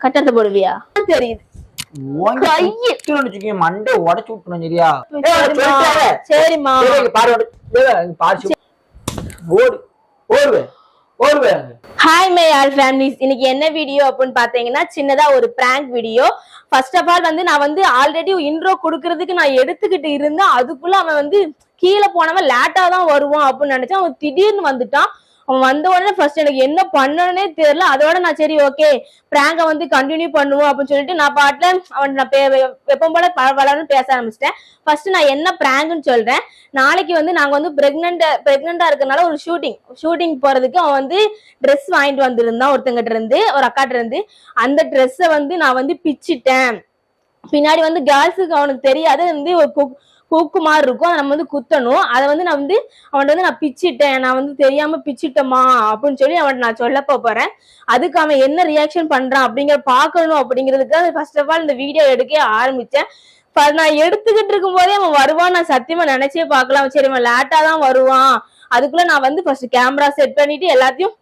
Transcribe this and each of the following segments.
கட்டத்தை போடுவியா? தெரியுது. மண்டை உடைச்சு சரியா? சரிம்மா. பாரு ஓடு. ஹாய் மை ஆல் ஃபேமிலிஸ் இன்னைக்கு என்ன வீடியோ அப்படின்னு பாத்தீங்கன்னா சின்னதா ஒரு prank video first of all வந்து நான் வந்து ஆல்ரெடி இன்ட்ரோ கொடுக்கறதுக்கு நான் எடுத்துக்கிட்டு இருந்தேன். அதுக்குள்ள அவன் வந்து கீழே போனவன் லேட்டா தான் வருவான் அப்படின்னு நினைச்சேன். அவன் திடீர்னு வந்துட்டான். அவன் வந்த உடனே ஃபர்ஸ்ட் எனக்கு என்ன பண்ணனே தெரியல. அதோட நான் சரி ஓகே பிராங்க வந்து கண்டினியூ பண்ணுவோம் அப்படின்னு சொல்லிட்டு நான் பாட்டுல அவன் நான் எப்பவும் போல பரவாயில்லன்னு பேச ஆரம்பிச்சிட்டேன். ஃபர்ஸ்ட் நான் என்ன பிராங்க்னு சொல்றேன். நாளைக்கு வந்து நாங்க வந்து பிரெக்னென்ட் பிரெக்னெண்டா இருக்கனால ஒரு ஷூட்டிங் ஷூட்டிங் போறதுக்கு அவன் வந்து ட்ரெஸ் வாங்கிட்டு வந்திருந்தான் ஒருத்தங்கிட்ட இருந்து ஒரு அக்காட்ட இருந்து. அந்த ட்ரெஸ்ஸை வந்து நான் வந்து பிச்சிட்டேன். பின்னாடி வந்து கேர்ள்ஸுக்கு அவனுக்கு தெரியாது வந்து ஒரு குக்கு மாதிரி இருக்கும். அதை நம்ம வந்து குத்தணும். அதை வந்து நான் வந்து அவன்கிட்ட வந்து நான் பிச்சிட்டேன். நான் வந்து தெரியாம பிச்சிட்டேமா அப்படின்னு சொல்லி அவன்கிட்ட நான் சொல்ல போறேன். அதுக்கு அவன் என்ன ரியாக்ஷன் பண்றான் அப்படிங்கிற பார்க்கணும் அப்படிங்கிறதுக்கு ஃபர்ஸ்ட் ஆஃப் ஆல் இந்த வீடியோ எடுக்க ஆரம்பிச்சேன். நான் எடுத்துக்கிட்டு இருக்கும் போதே அவன் வருவான் நான் சத்தியமா நினைச்சே பார்க்கலாம் சரி அவன் லேட்டா தான் வருவான். அதுக்குள்ள நான் வந்து ஃபர்ஸ்ட் கேமரா செட் பண்ணிட்டு எல்லாத்தையும்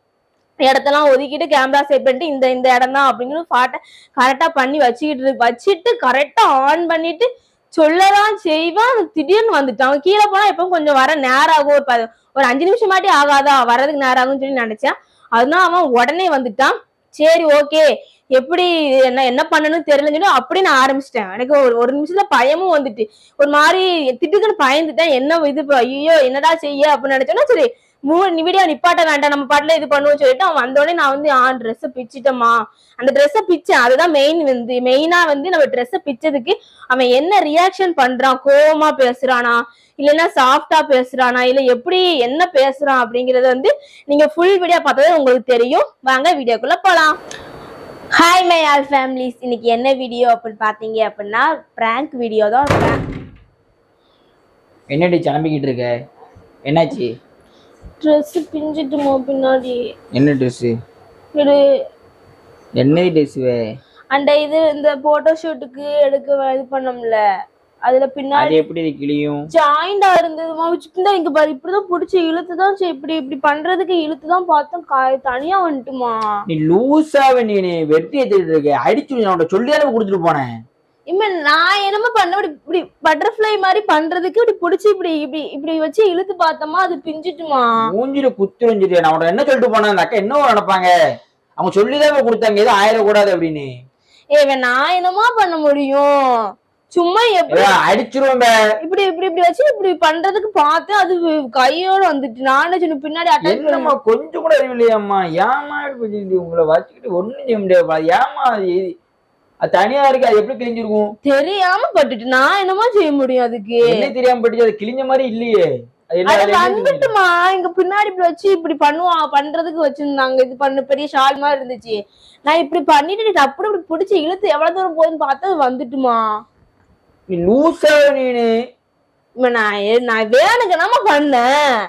இடத்தெல்லாம் ஒதுக்கிட்டு கேமரா செட் பண்ணிட்டு இந்த இந்த இடம் தான் அப்படிங்கிறது பாட்டை கரெக்டாக பண்ணி வச்சுக்கிட்டு வச்சுட்டு கரெக்டாக ஆன் பண்ணிட்டு சொல்லதான் செய்வான் அவன் திடீர்னு வந்துட்டான். அவன் கீழே போனா எப்போ கொஞ்சம் வர நேரம் ஆகும் ஒரு ஒரு அஞ்சு நிமிஷம் மாட்டி ஆகாதா? வர்றதுக்கு நேரம் ஆகும்னு சொல்லி நினைச்சேன். அதனால அவன் உடனே வந்துட்டான். சரி ஓகே. எப்படி என்ன என்ன பண்ணணும்னு தெரியலன்னு சொல்லி அப்படி நான் ஆரம்பிச்சிட்டேன். எனக்கு ஒரு ஒரு நிமிஷத்துல பயமும் வந்துட்டு. ஒரு மாதிரி திட்டுக்குன்னு பயந்துட்டேன். என்ன இது ஐயோ என்னடா செய்ய? அப்படின்னு நினைச்சோன்னா சரி மூ வீடியோ நிப்பாட்ட வேண்டாம். நம்ம பாட்டுல இது பண்ணுவோம்னு சொல்லிட்டு அவன் வந்தோடனே நான் வந்து ஆ ட்ரெஸ்ஸை பிச்சிட்டோமா அந்த ட்ரெஸ்ஸை பிச்சேன். அதுதான் மெயின் வந்து மெயினா வந்து நம்ம ட்ரெஸ்ஸை பிச்சதுக்கு அவன் என்ன ரியாக்ஷன் பண்றான்? கோவமா பேசுறானா? இல்லைன்னா சாஃப்டா பேசுறானா? இல்ல எப்படி என்ன பேசுறான் அப்படிங்கறது வந்து நீங்க ஃபுல் வீடியோ பார்த்ததே உங்களுக்கு தெரியும். வாங்க வீடியோக்குள்ள போலாம். ஹாய் மை ஆல் ஃபேமிலிஸ் இன்னைக்கு என்ன வீடியோ அப்படின்னு பாத்தீங்க அப்படின்னா பிராங்க் வீடியோ தான். என்னடி கிளம்பிக்கிட்டு இருக்க? என்னாச்சு? ட்ரெஸ் பிஞ்சிட்டுமோ பின்னாடி. என்ன ட்ரெஸ் இது என்ன ட்ரெஸ்ஸுவே அந்த இது இந்த போட்டோ ஷூட்டுக்கு எடுக்க இது பண்ணோம்ல. அதுல பின்னாடி எப்படி இது கிளியும் ஜாயிண்டா இருந்ததுமா வச்சுட்டு இங்க பாரு இப்படிதான் புடிச்சு இழுத்து தான் இப்படி இப்படி பண்றதுக்கு இழுத்து தான் பார்த்தோம். தனியா வந்துட்டுமா. நீ லூசாவே நீ வெட்டி ஏத்திட்டு இருக்க. அடிச்சு நான் சொல்லியாவே கொடுத்துட்டு போனேன். இம்ம நான் என்னமோ பண்ண இப்படி இப்படி பட்டர்ஃப்ளை மாதிரி பண்றதுக்கு இப்படி புடிச்சு இப்படி இப்படி இப்படி வச்சு இழுத்து பார்த்தோமா அது பிஞ்சிட்டுமா? மூஞ்சில குத்துரும் சரியா நான் உன்கிட்ட என்ன சொல்லிட்டு போனேன்? அந்த அக்கா என்ன நினைப்பாங்க அவங்க சொல்லிதான் கொடுத்தாங்க. எதுவும் ஆயிடக்கூடாது அப்படின்னு. ஏ நான் என்னமா பண்ண முடியும்? சும்மா எப்படி பே. இப்படி இப்படி இப்படி வச்சு இப்படி பண்றதுக்கு பார்த்தேன். அது கையோட வந்துட்டு நானே சொன்ன பின்னாடி அட்டாக் கொஞ்சம் கூட அறிவில்லையாம்மா ஏமா இப்படி உங்களை வச்சுக்கிட்டு ஒண்ணும் செய்ய முடியாது ஏமா தனியா இருக்கு அது எப்படி கிழிஞ்சிருக்கும்? தெரியாம பட்டுட்டு நான் என்னமா செய்ய முடியும் அதுக்கு. என்ன தெரியாம பட்டுச்சு? அது கிழிஞ்ச மாதிரி இல்லையே. அது அது அது? வந்துட்டுமா? இங்க பின்னாடி இப்படி வச்சு இப்படி பண்ணுவா பண்றதுக்கு வச்சிருந்தாங்க. இது பண்ண பெரிய ஷால் மாதிரி இருந்துச்சு. நான் இப்படி பண்ணிட்டு அப்படி இப்படி பிடிச்சி இழுத்து எவ்வளவு தூரம் போகுதுன்னு பார்த்தா அது வந்துட்டுமா? நீ லூசா நீனு. நான் எ- நான் வேணுக்கு நம்ம பண்ணேன்.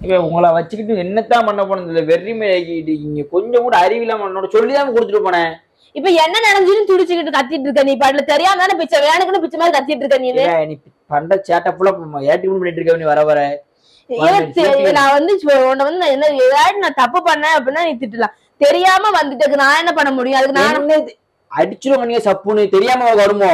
இப்ப உங்களை வச்சுக்கிட்டு என்னத்தான் பண்ண போனது? வெறி இங்க கொஞ்சம் கூட அறிவில்லாம உன்னோட சொல்லிதான் கொடுத்துட்டு போனேன். இப்ப என்ன நினைஞ்சுன்னு துடிச்சுக்கிட்டு கத்திட்டு இருக்க நீ? பாட்டுல தெரியாம பிச்சை வேணுக்குன்னு பிச்சை மாதிரி கத்திட்டு இருக்க நீ நீ பண்ற சேட்டை ஃபுல்லா ஏட்டி பண்ணிட்டு இருக்க நீ வர வர. நான் வந்து உன்னை வந்து என்ன ஏதாவது நான் தப்பு பண்ணேன் அப்படின்னா நீ திட்டலாம். தெரியாம வந்துட்டு நான் என்ன பண்ண முடியும்? அதுக்கு நான்? அடிச்சிருவாங்க நீங்க சப்புன்னு. தெரியாம வருமோ?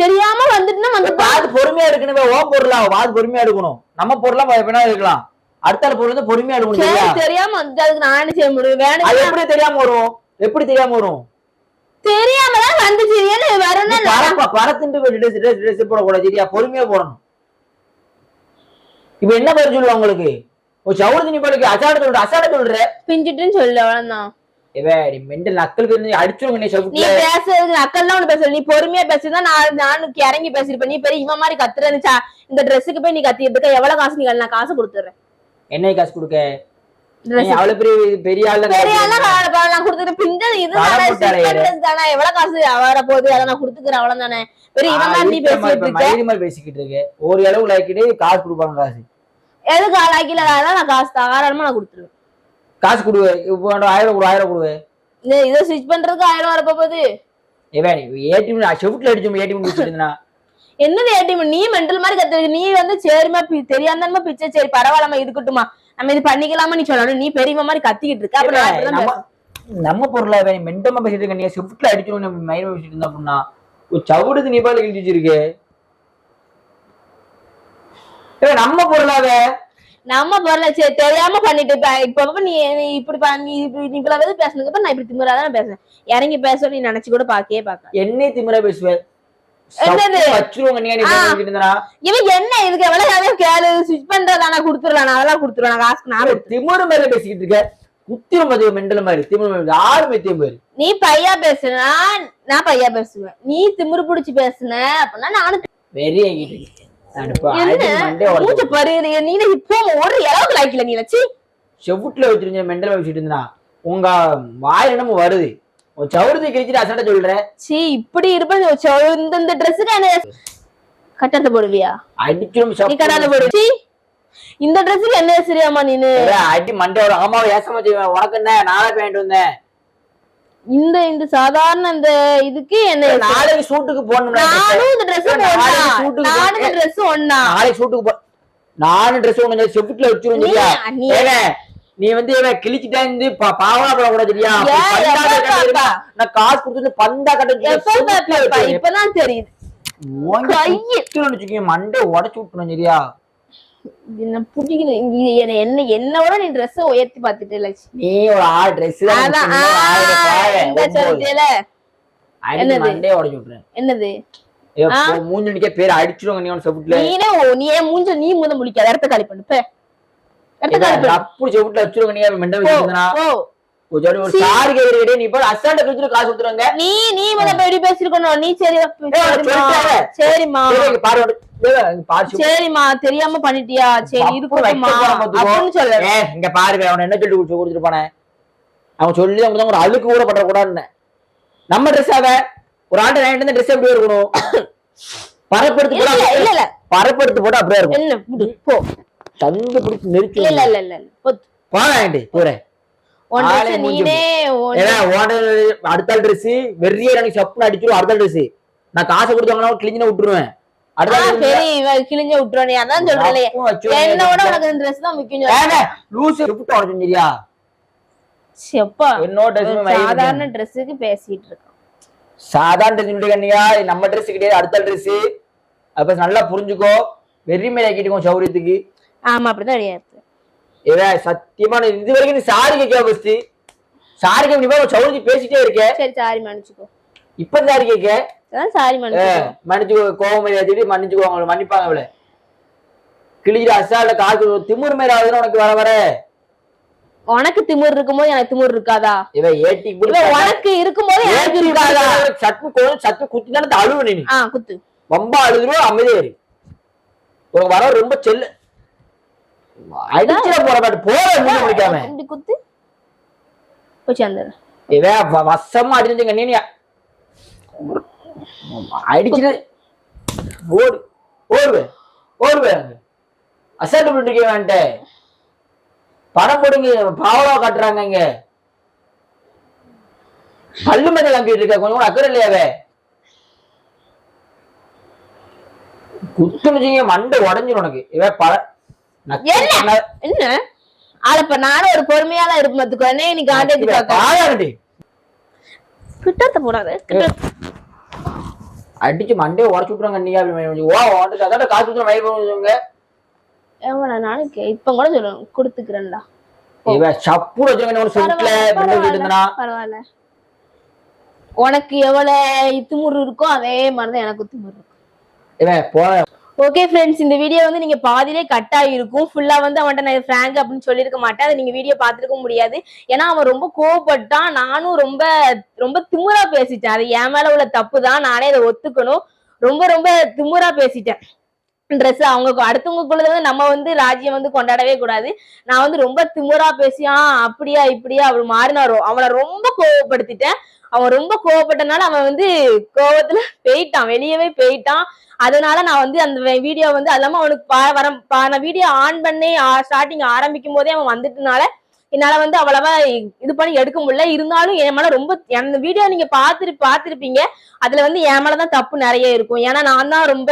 தெரியாம வந்துட்டுனா வந்து வாது பொறுமையா எடுக்கணும். ஓ பொருளா? வாது பொறுமையா எடுக்கணும். நம்ம பொருளா வேணா எடுக்கலாம். அடுத்த பொருள் வந்து பொறுமையா எடுக்கணும்? தெரியாம வந்துட்டு அதுக்கு நான் என்ன செய்ய முடியும்? அது வேணும் எப்படி தெரியாம வரும் எப்படி தெரியாம வரும்? தெரியாம தான் வந்துச்சு. ஏன்னு வரணும் நீ பறப்ப பறத்துட்டு ட்ரெஸ் ட்ரெஸ் ட்ரெஸ் போடக்கூடாது. சரியா? பொறுமையா போடணும். இப்ப என்ன பேர் சொல்லுவா உங்களுக்கு? ஒரு சவுடு தண்ணி போடுக்கு அசாட சொல்ற அசாட சொல்ற. பிஞ்சிட்டுன்னு சொல்லு அவ்வளவுதான். இவே நீ மெண்டல் நக்கலுக்கு இருந்து அடிச்சிருங்க நீ நீ சவுட்ல பேசுறதுக்கு அக்கெல்லாம் ஒண்ணு பேசல. நீ பொறுமையா பேசுறதா நான் நானும் இறங்கி பேசிருப்பேன் நீ பெரிய இவன் மாதிரி கத்துற இருந்துச்சா இந்த ட்ரெஸ்ஸுக்கு போய் நீ கத்திட்டு எவ்வளவு காசு நீ நான் காசு கொடுத்துறேன் என்ன காசு கொடுக்க? நீ அவ்வளவு பெரிய பெரிய ஆளு பெரிய ஆளா நான் கொடுத்துட்டு இது தானே தானே எவ்வளவு காசு வர போகுது அதை நான் கொடுத்துக்கிறேன் பெரிய இவன் மாதிரி நீ பேசிட்டு இருக்க. பேசிக்கிட்டு இருக்கு. ஒரு அளவு லாக்கிட்டு காசு கொடுப்பாங்க காசு. எதுக்கு ஆளாக்கில நான் காசு தாராளமா நான் கொடுத்துருவேன். காசு கொடு இப்போ ஆயிரம் கொடு ஆயிரம் கொடு இந்த இதை ஸ்விட்ச் பண்றதுக்கு ஆயிரம் வரப்போ போகுது ஏடிஎம் செவுட்ல அடிச்சோம் ஏடிஎம் முடிச்சிருந்தா என்னது ஏடிஎம் நீ மெண்டல் மாதிரி கத்துருக்கு நீ வந்து சரிமா தெரியாம பிச்சை சரி பரவாயில்லமா இருக்கட்டுமா நம்ம இது பண்ணிக்கலாமா நீ சொல்லணும். நீ பெரியவ மாதிரி கத்திக்கிட்டு இருக்க. அப்ப நம்ம பொருளா வேணும் மெண்டமா பேசிட்டு இருக்க. நீ ஸ்விஃப்ட்ல அடிச்சிடும் மயில பேசிட்டு இருந்தா அப்படின்னா ஒரு சவுடுது நீ பாட்டு கிழிச்சு ஏய், நம்ம பொருளாவே நம்ம பொருளை சரி தெரியாம பண்ணிட்டு இப்ப நீ இப்படி நீ இப்படி இவ்வளவு பேசுனதுக்கு அப்புறம் நான் இப்படி திமிராதான் பேசுறேன் இறங்கி பேச நீ நினைச்சு கூட பாக்கவே பாக்க என்னே திமிரா பேசுவேன் இவன் என்ன இதுக்கு எவ்வளவு கேளு? சுவிச் பண்றதா நான் கொடுத்துருவேன் நான் அதெல்லாம் நான் காசு நான். திமிரு மேல பேசிக்கிட்டு இருக்க. குத்திரம் பாத்து மெண்டல் மாதிரி. திமிரு ஆறு திமிரு நீ பையா பேசுனா நான் பையா பேசுவேன். நீ திமிரு புடிச்சு பேசுன அப்படின்னா நானும் வெறி மூச்ச பாரு நீ இப்போ ஒரு அளவுக்கு லாய்க்கல நீ வச்சு செவுட்டுல வச்சிருந்த மெண்டல் பேசிட்டு இருந்தா உங்க வாய் என்னமோ வருது. உன் சவுரத்தை கிழிச்சிட்டு அசட்ட சொல்ற. சீ இப்படி இருப்ப இந்த இந்த ட்ரெஸ்ஸுக்கு என்ன கட்டத்தை போடுவியா? அடிச்சிடும் நீ கட்டாத போடு. சீ இந்த ட்ரெஸ்ஸுக்கு என்ன சரியாமா நீனு அடி மண்டை வரும். ஆமா ஏசமா செய்வேன் உனக்கு என்ன? நாளை பேண்ட் வந்தேன் இந்த இந்த சாதாரண இந்த இதுக்கு என்ன நாளைக்கு ஷூட்டுக்கு போகணும் நானும் இந்த ட்ரெஸ் ஒண்ணா. நானும் இந்த ட்ரெஸ் ஒண்ணா. நாளைக்கு ஷூட்டுக்கு போ நானும் ட்ரெஸ் ஒண்ணு செவுட்டுல வச்சிரும் சரியா நீ- வந்து இவன் பா- பாவனா போடக்கூடாது? பாப்பா? நான் காசு கொடுத்து பந்தா கட்ட. இப்பதான் தெரியுது. மண்டை உடைச்சு விட்டுரும் சரியா? இது என்ன என்ன என்னோட நீ ட்ரெஸ் உயர்த்தி பாத்துட்டு லட்சுமி. நீ ஒரு ஆறு ட்ரெஸ்? மண்டையை உடைச்சு விட்டுறேன் என்னது? ஏ, போ, மூஞ்சி நிக்க பேர் அடிச்சிருவாங்க நீ ஒன்று செவுட்டுல நீனே நீ ஏன் மூஞ்ச நீ முத முடிக்காத இடத்த காலி பண்ணு போ. இடத்த காலி பண்ணு அப்படி செவுட்டுல நீ மெண்டை போ, வச்சிருந்தா. ஒரு நீ போய் அசால்ட்ட காசு கொடுத்துருவாங்க. நீ நீ முத போய் இப்படி பேசிருக்கணும்? நீ சரி சரிம்மா. பாரு பாரு சரிம்மா தெரியாம பண்ணிட்டியா? சரி. அப்படின்னு சொல்ல. ஏய், இங்க பாருங்க அவன் என்ன சொல்லி கொடுத்து கொடுத்துட்டு போனேன்? அவன் சொல்லி அவங்க ஒரு அழுக்கு கூட பண்ற கூடாதுன்னு நம்ம ட்ரெஸ் அவ? ஒரு ஆண்டு இந்த ட்ரெஸ் எப்படி இருக்கணும். பரப்படுத்து இல்ல போட இல்ல பரப்படுத்து போட அப்படியே இருக்கும். போ. தந்து பிடிச்சி நெரிச்சு இல்ல இல்ல இல்ல போறேன் ஓட அடுத்த ட்ரெஸ் வெறிய எனக்கு சப்புன்னு அடிச்சிடும் அடுத்த ட்ரெஸ் நான் காசு கொடுத்தாங்கன்னா கிழிஞ்சின விட்டுருவேன். கிழிஞ்ச விட்டுறோம் அதான் சொல்றேன். என்னோட உனக்கு ட்ரெஸ் தான் முக்கியம் லூசு விட்டு உடச்சு சரியா செப்பா என்னோட சாதாரண ட்ரெஸ்ஸுக்கு பேசிட்டு சாதாரண ட்ரெஸ் நம்ம ட்ரெஸ் கிடையாது அடுத்த ட்ரெஸ் அப்ப நல்லா புரிஞ்சுக்கோ. வெறி மேல ஆக்கிட்டுக்கோ சௌரியத்துக்கு. ஆமா அப்படிதான் கிடையாது இவன் சத்தியமா நான் இது வரைக்கும் நீ சாரி கேட்க ஃபர்ஸ்ட் சாரி கேட்க நீ சௌரியத்து பேசிட்டே இருக்க. சரி சாரி மன்னிச்சுக்கோ. இப்ப சாரி கேட்க. அதான் சாரி மன்னிச்சுக்கோ. மன்னிச்சுக்கோ கோவம் ஏத்திட்டு மன்னிச்சுக்கோ அவங்களை மன்னிப்பாங்க அவளை. கிழிக்கிற அசால்ட்ட காசு திமுர் மேல ஆகுதுன்னு உனக்கு வர வர. உனக்கு திமிர் இருக்கும்போது எனக்கு திமிர் இருக்காதா? இவன் ஏட்டி இவ உனக்கு இருக்கும்போது எனக்கு இருக்காதா? சட்டு கோவம் சட்டு குத்தி தானே அழுவு நீ. ஆ குத்து. ரொம்ப அழுதுரும் அமைதியா இரு. உனக்கு வர ரொம்ப செல்ல. அடிச்சிட போற பாட்டு போற இப்படி குத்து. போச்சு அந்த இவன் வ- வசமா அடிச்சுங்க நீ அடிச்சுட்டு ஓடு ஓடுவே ஓடுவே. அசால்ட் பண்ணிட்டு வேண்ட படம் போடுங்க பாவலா காட்டுறாங்க இங்க. பல்லு மஞ்சள் கிளம்பிட்டு இருக்க கொஞ்சம் கூட அக்கறை இல்லையாவே குத்துனுச்சிங்க மண்டை உடஞ்சிரும் உனக்கு. இவன் பல என்ன? என்ன? ஆளப்ப நானும் ஒரு இருப்பேன் பாத்துக்கோ என்ன நீ காண்டேஜ் பாக்க பாயாண்டி கிட்டத்த போடாத அடிச்சு மண்டையை உடச்சு விட்டுறாங்க நீ அப்படி ஓ அதான் காசு கொடுத்து வயிறு பண்ணுவாங்க ஏமா இப்ப கூட சொல்லுவேன் கொடுத்துக்கிறேன்டா. இவன் சப்பு வச்சுருங்க ஒரு பரவாயில்ல, பிள்ளை பரவாயில்ல, இருந்தா பரவாயில்ல. உனக்கு எவ்வளவு திமுரு இருக்கோ அதே மாதிரிதான் எனக்கு திமுரு இருக்கும் இவன் போ ஓகே ஃப்ரெண்ட்ஸ் இந்த வீடியோ வந்து நீங்க பாதியிலே கட் ஆகிருக்கும் ஃபுல்லா வந்து அவன்கிட்ட நான் ஃப்ராங்க் அப்படின்னு சொல்லியிருக்க மாட்டேன். அதை நீங்க வீடியோ பார்த்துருக்க முடியாது. ஏன்னா அவன் ரொம்ப கோவப்பட்டான். நானும் ரொம்ப ரொம்ப திமுறா பேசிட்டேன். அது என் மேல உள்ள தப்பு தான். நானே அதை ஒத்துக்கணும். ரொம்ப ரொம்ப திமுறா பேசிட்டேன். ட்ரெஸ் அவங்க அடுத்தவங்களுக்குள்ளத வந்து நம்ம வந்து ராஜ்யம் வந்து கொண்டாடவே கூடாது. நான் வந்து ரொம்ப திமுறா பேசியா அப்படியா இப்படியா? அப்படி மாறினாரோ. அவனை ரொம்ப கோவப்படுத்திட்டேன். அவன் ரொம்ப கோவப்பட்டனால அவன் வந்து கோவத்துல போயிட்டான். வெளியவே போயிட்டான். அதனால நான் வந்து அந்த வீடியோ வந்து அது இல்லாம அவனுக்கு வர நான் வீடியோ ஆன் பண்ணி ஸ்டார்டிங் ஆரம்பிக்கும் போதே அவன் வந்துட்டனால என்னால வந்து அவ்வளவா இது பண்ணி எடுக்க முடியல. இருந்தாலும் என் மேல ரொம்ப அந்த வீடியோ நீங்க பாத்துரு பாத்திருப்பீங்க அதுல வந்து என் மேலதான் தப்பு நிறைய இருக்கும். ஏன்னா நான் தான் ரொம்ப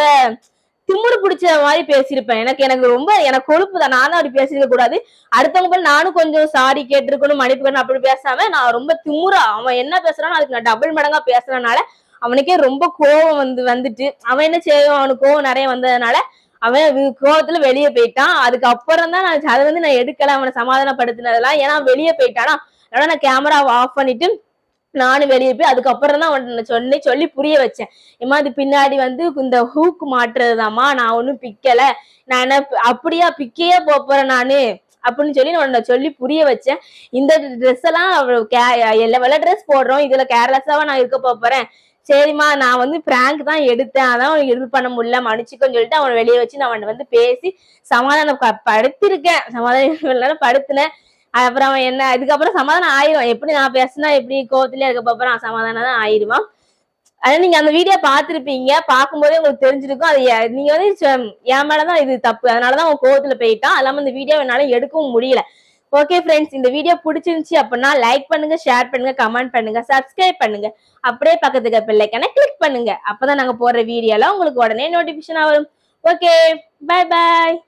திமுரு பிடிச்ச மாதிரி பேசியிருப்பேன். எனக்கு எனக்கு ரொம்ப எனக்கு கொழுப்பு தான். நானும் அப்படி பேசியிருக்க கூடாது. அடுத்தவங்க போய் நானும் கொஞ்சம் சாரி கேட்டிருக்கணும் மன்னிப்பு அப்படி பேசாம நான் ரொம்ப திமுறா அவன் என்ன பேசுறானோ அதுக்கு நான் டபுள் மடங்கா பேசுறதுனால அவனுக்கே ரொம்ப கோவம் வந்து வந்துட்டு அவன் என்ன செய்வான்? அவனுக்கு கோவம் நிறைய வந்ததுனால அவன் வி- கோவத்துல வெளியே போயிட்டான். அதுக்கப்புறம் தான் நான் அதை வந்து நான் எடுக்கல. அவனை சமாதானப்படுத்தினதெல்லாம். ஏன்னா வெளியே போயிட்டானா? அதனால நான் கேமராவை ஆஃப் பண்ணிட்டு நானும் வெளியே போய் அதுக்கப்புறம் தான் அவன் சொல்லி சொல்லி புரிய வச்சேன். ஏமா அது பின்னாடி வந்து இந்த ஹூக் மாட்டுறதுதாம்மா. நான் ஒன்றும் பிக்கல. நான் என்ன அப்படியா? பிக்கையே போறேன் நானு. அப்படின்னு சொல்லி நான் உன்னை சொல்லி புரிய வச்சேன். இந்த ட்ரெஸ் எல்லாம் அவ- கே- எல்லா வெள்ள ட்ரெஸ் போடுறோம். இதுல கேர்லெஸ்ஸாவா நான் இருக்க போறேன்? சரிம்மா நான் வந்து பிராங்க் தான் எடுத்தேன். அதான் அவனுக்கு இது பண்ண முடியல மன்னிச்சுக்கோன்னு சொல்லிட்டு அவனை வெளியே வச்சு நான் அவனை வந்து பேசி சமாதானம் படுத்திருக்கேன். சமாதானம் படுத்தினேன். அப்புறம் அவன் என்ன இதுக்கப்புறம் சமாதானம் ஆயிரும். எப்படி நான் பேசினா எப்படி கோவத்துலயே அதுக்கப்புறம் சமாதானம் தான் ஆயிடுவான் அதான் நீங்க அந்த வீடியோ பாத்திருப்பீங்க பார்க்கும்போதே உங்களுக்கு தெரிஞ்சிருக்கும். அது எ- நீங்க வந்து என் மேலதான் இது தப்பு. அதனாலதான் அவன் கோவத்துல போயிட்டான். அல்லாம இல்லாம இந்த வீடியோ என்னால எடுக்கவும் முடியல. ஓகே ஃப்ரெண்ட்ஸ் இந்த வீடியோ பிடிச்சிருந்துச்சு அப்படின்னா லைக் பண்ணுங்க ஷேர் பண்ணுங்க கமெண்ட் பண்ணுங்க சப்ஸ்கிரைப் பண்ணுங்க. அப்படியே பக்கத்துக்கு பிள்ளைக்கான கிளிக் பண்ணுங்க. அப்பதான் நாங்க போடுற வீடியோலாம் உங்களுக்கு உடனே நோட்டிபிகேஷன் வரும். ஓகே பாய் பாய்